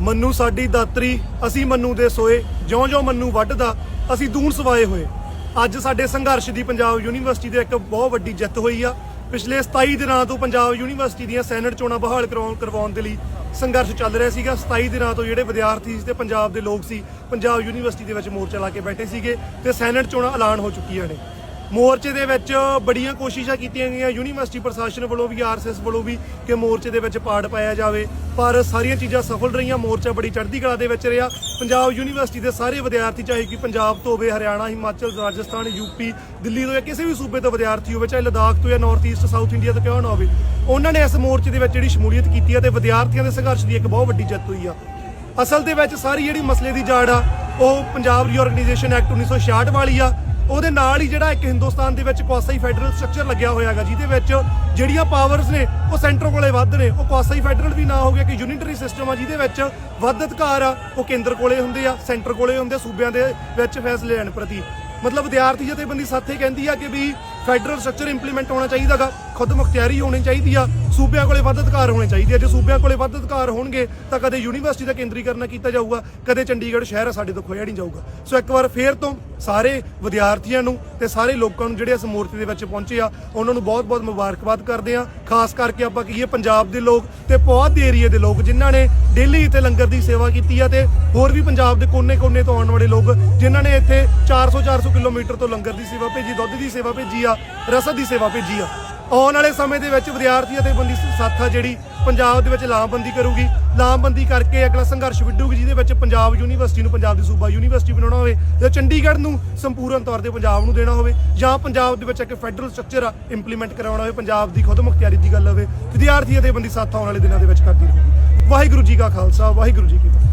ਮੰਨੂ ਸਾਡੀ ਦਾਤਰੀ, ਅਸੀਂ ਮੰਨੂ ਦੇ ਸੋਏ, ਜਿਉਂ-ਜਿਉਂ ਮੰਨੂ ਵੱਢਦਾ, ਅਸੀਂ ਦੂਣ ਸਵਾਏ ਹੋਏ। ਅੱਜ ਸਾਡੇ ਸੰਘਰਸ਼ ਦੀ ਪੰਜਾਬ ਯੂਨੀਵਰਸਿਟੀ ਦੇ ਇੱਕ ਬਹੁਤ ਵੱਡੀ ਜਿੱਤ ਹੋਈ ਆ। ਪਿਛਲੇ 27 ਦਿਨਾਂ ਤੋਂ ਪੰਜਾਬ ਯੂਨੀਵਰਸਿਟੀ ਦੀਆਂ ਸੈਨੇਟ ਚੋਣਾਂ ਬਹਾਲ ਕਰਵਾਉਣ ਕਰਵਾਉਣ ਦੇ ਲਈ ਸੰਘਰਸ਼ ਚੱਲ ਰਿਹਾ ਸੀਗਾ। 27 ਦਿਨਾਂ ਤੋਂ ਜਿਹੜੇ ਵਿਦਿਆਰਥੀ ਸੀ ਤੇ ਪੰਜਾਬ ਦੇ ਲੋਕ ਸੀ, ਪੰਜਾਬ ਯੂਨੀਵਰਸਿਟੀ ਦੇ ਵਿੱਚ ਮੋਰਚਾ ਲਾ ਕੇ ਬੈਠੇ ਸੀਗੇ ਤੇ ਸੈਨੇਟ ਚੋਣਾਂ ਐਲਾਨ ਹੋ ਚੁੱਕੀਆਂ ਨੇ। ਮੋਰਚੇ ਦੇ ਵਿੱਚ ਬੜੀਆਂ ਕੋਸ਼ਿਸ਼ਾਂ ਕੀਤੀਆਂ ਗਈਆਂ। ਯੂਨੀਵਰਸਿਟੀ ਪ੍ਰਸ਼ਾਸਨ ਵੱਲੋਂ ਵੀ ਆਰਐਸਐਸ ਵੱਲੋਂ ਵੀ ਕਿ ਮੋਰਚੇ ਦੇ ਵਿੱਚ ਪਾੜ ਪਾਇਆ ਜਾਵੇ। ਪਰ ਸਾਰੀਆਂ ਚੀਜ਼ਾਂ ਸਫਲ ਰਹੀਆਂ। ਮੋਰਚਾ ਬੜੀ ਚੜ੍ਹਦੀ ਕਲਾ ਦੇ ਵਿੱਚ ਰਿਹਾ। ਪੰਜਾਬ ਯੂਨੀਵਰਸਿਟੀ ਦੇ ਸਾਰੇ ਵਿਦਿਆਰਥੀ, ਚਾਹੇ ਕਿ ਪੰਜਾਬ ਤੋਂ ਹੋਵੇ, ਹਰਿਆਣਾ, ਹਿਮਾਚਲ, ਰਾਜਸਥਾਨ ਯੂਪੀ ਦਿੱਲੀ ਤੋਂ ਜਾਂ ਕਿਸੇ ਵੀ ਸੂਬੇ ਤੋਂ ਵਿਦਿਆਰਥੀ ਹੋਵੇ, ਚਾਹੇ ਲਦਾਖ ਤੋਂ ਜਾਂ ਨਾਰਥ ਈਸਟ ਸਾਊਥ ਇੰਡੀਆ ਤੋਂ ਕਿਉਂ ਨਾ ਹੋਵੇ, ਉਹਨਾਂ ਨੇ ਇਸ ਮੋਰਚੇ ਦੇ ਵਿੱਚ ਜਿਹੜੀ ਸ਼ਮੂਲੀਅਤ ਕੀਤੀ ਹੈ ਤੇ ਵਿਦਿਆਰਥੀਆਂ ਦੇ ਸੰਘਰਸ਼ ਦੀ ਇੱਕ ਬਹੁਤ ਵੱਡੀ ਜਿੱਤ ਹੋਈ ਆ। ਅਸਲ ਦੇ ਵਿੱਚ ਸਾਰੀ ਜਿਹੜੀ ਮਸਲੇ ਦੀ ਜੜ ਆ, ਉਹ ਪੰਜਾਬ ਰੀਆਰਗੇਨਾਈਜੇਸ਼ਨ ਐਕਟ 1966 ਵਾਲੀ ਆ। ਉਹਦੇ ਨਾਲ ਹੀ ਜਿਹੜਾ ਇੱਕ ਹਿੰਦੁਸਤਾਨ ਦੇ ਵਿੱਚ ਕੁਆਸਾਈ ਫੈਡਰਲ ਸਟਰਕਚਰ ਲੱਗਿਆ ਹੋਇਆ ਹੈਗਾ ਜਿਹਦੇ ਵਿੱਚ ਜਿਹੜੀਆਂ ਪਾਵਰਸ ਨੇ ਉਹ ਸੈਂਟਰ ਕੋਲੇ ਵੱਧ ਨੇ। ਉਹ ਕੁਆਸਾਈ ਫੈਡਰਲ ਵੀ ਨਾ ਹੋ ਗਿਆ ਕਿ ਯੂਨਿਟਰੀ ਸਿਸਟਮ ਆ ਜਿਹਦੇ ਵਿੱਚ ਵੱਧ ਅਧਿਕਾਰ ਆ ਉਹ ਕੇਂਦਰ ਕੋਲੇ ਹੁੰਦੇ ਆ ਸੈਂਟਰ ਕੋਲੇ ਹੁੰਦੇ ਆ, ਸੂਬਿਆਂ ਦੇ ਵਿੱਚ ਫੈਸਲੇ ਲੈਣ ਪ੍ਰਤੀ। ਮਤਲਬ ਵਿਦਿਆਰਥੀ ਜਥੇਬੰਦੀ ਸਾਥੇ ਕਹਿੰਦੀ ਆ ਕਿ ਵੀ ਫੈਡਰਲ ਸਟਰਕਚਰ ਇੰਪਲੀਮੈਂਟ ਹੋਣਾ ਚਾਹੀਦਾ ਗਾ, ਖੁਦ ਮੁਖਤਿਆਰੀ ਹੋਣੀ ਚਾਹੀਦੀ ਆ, ਸੂਬਿਆਂ ਕੋਲੇ ਵੱਧ ਅਧਿਕਾਰ ਹੋਣੇ ਚਾਹੀਦੇ ਆ। ਜੇ ਸੂਬਿਆਂ ਕੋਲੇ ਵੱਧ ਅਧਿਕਾਰ ਹੋਣਗੇ, ਤਾਂ ਕਦੇ ਯੂਨੀਵਰਸਿਟੀ ਦਾ ਕੇਂਦਰੀਕਰਨ ਕੀਤਾ ਜਾਊਗਾ, ਕਦੇ ਚੰਡੀਗੜ੍ਹ ਸ਼ਹਿਰ ਸਾਡੇ ਤੋਂ ਖੋਇਆ ਨਹੀਂ ਜਾਊਗਾ। ਸੋ ਇੱਕ ਵਾਰ ਫੇਰ ਤੋਂ ਸਾਰੇ ਵਿਦਿਆਰਥੀਆਂ ਨੂੰ ਤੇ ਸਾਰੇ ਲੋਕਾਂ ਨੂੰ ਜਿਹੜੇ ਇਸ ਮੂਰਤੀ ਦੇ ਵਿੱਚ ਪਹੁੰਚੇ ਆ, ਉਹਨਾਂ ਨੂੰ ਬਹੁਤ-ਬਹੁਤ ਮੁਬਾਰਕਬਾਦ ਕਰਦੇ ਆ। ਖਾਸ ਕਰਕੇ ਆਪਾਂ ਕਹੀਏ ਪੰਜਾਬ ਦੇ ਲੋਕ ਤੇ ਪੌਦ ਦੇ ਏਰੀਏ ਦੇ ਲੋਕ, ਜਿਨ੍ਹਾਂ ਨੇ ਡੇਲੀ ਇੱਥੇ ਲੰਗਰ ਦੀ ਸੇਵਾ ਕੀਤੀ ਆ ਤੇ ਹੋਰ ਵੀ ਪੰਜਾਬ ਦੇ ਕੋਨੇ-ਕੋਨੇ ਤੋਂ ਆਉਣ ਵਾਲੇ ਲੋਕ, ਜਿਨ੍ਹਾਂ ਨੇ ਇੱਥੇ 400-400 ਕਿਲੋਮੀਟਰ ਤੋਂ ਲੰਗਰ ਦੀ ਸੇਵਾ ਭੇਜੀ, ਦੁੱਧ ਦੀ ਸੇਵਾ ਭੇਜੀ ਆ ਰਸਦ ਦੀ ਸੇਵਾ ਭੇਜੀ ਆ। ਆਉਣ ਵਾਲੇ ਸਮੇਂ ਦੇ ਵਿੱਚ ਵਿਦਿਆਰਥੀਆਂ ਤੇ ਬੰਦੀ ਸਾਥਾ ਜਿਹੜੀ ਪੰਜਾਬ ਦੇ ਵਿੱਚ ਲਾਮਬੰਦੀ ਕਰੂਗੀ। ਲਾਮਬੰਦੀ ਕਰਕੇ ਅਗਲਾ ਸੰਘਰਸ਼ ਵਿੱਢੂਗੀ, ਜਿਹਦੇ ਵਿੱਚ ਪੰਜਾਬ ਯੂਨੀਵਰਸਿਟੀ ਨੂੰ ਪੰਜਾਬ ਦੀ ਸੂਬਾ ਯੂਨੀਵਰਸਿਟੀ ਬਣਾਉਣਾ ਹੋਵੇ ਜਾਂ ਚੰਡੀਗੜ੍ਹ ਨੂੰ ਸੰਪੂਰਨ ਤੌਰ ਤੇ ਪੰਜਾਬ ਨੂੰ ਦੇਣਾ ਹੋਵੇ ਜਾਂ ਪੰਜਾਬ ਦੇ ਵਿੱਚ ਇੱਕ ਫੈਡਰਲ ਸਟਰਕਚਰ ਆ ਇੰਪਲੀਮੈਂਟ ਕਰਾਉਣਾ ਹੋਵੇ, ਪੰਜਾਬ ਦੀ ਖੁਦ ਮੁਖਤਿਆਰੀ ਦੀ ਗੱਲ ਹੋਵੇ। ਵਿਦਿਆਰਥੀਆਂ ਤੇ ਬੰਦੀ ਸਾਥਾ ਆਉਣ ਵਾਲੇ ਦਿਨਾਂ ਦੇ ਵਿੱਚ ਕਰਦੀ ਰਹੂਗੀ। ਵਾਹਿਗੁਰੂ ਜੀ ਕਾ ਖਾਲਸਾ, ਵਾਹਿਗੁਰੂ ਜੀ ਕੀ ਫਤਿਹ।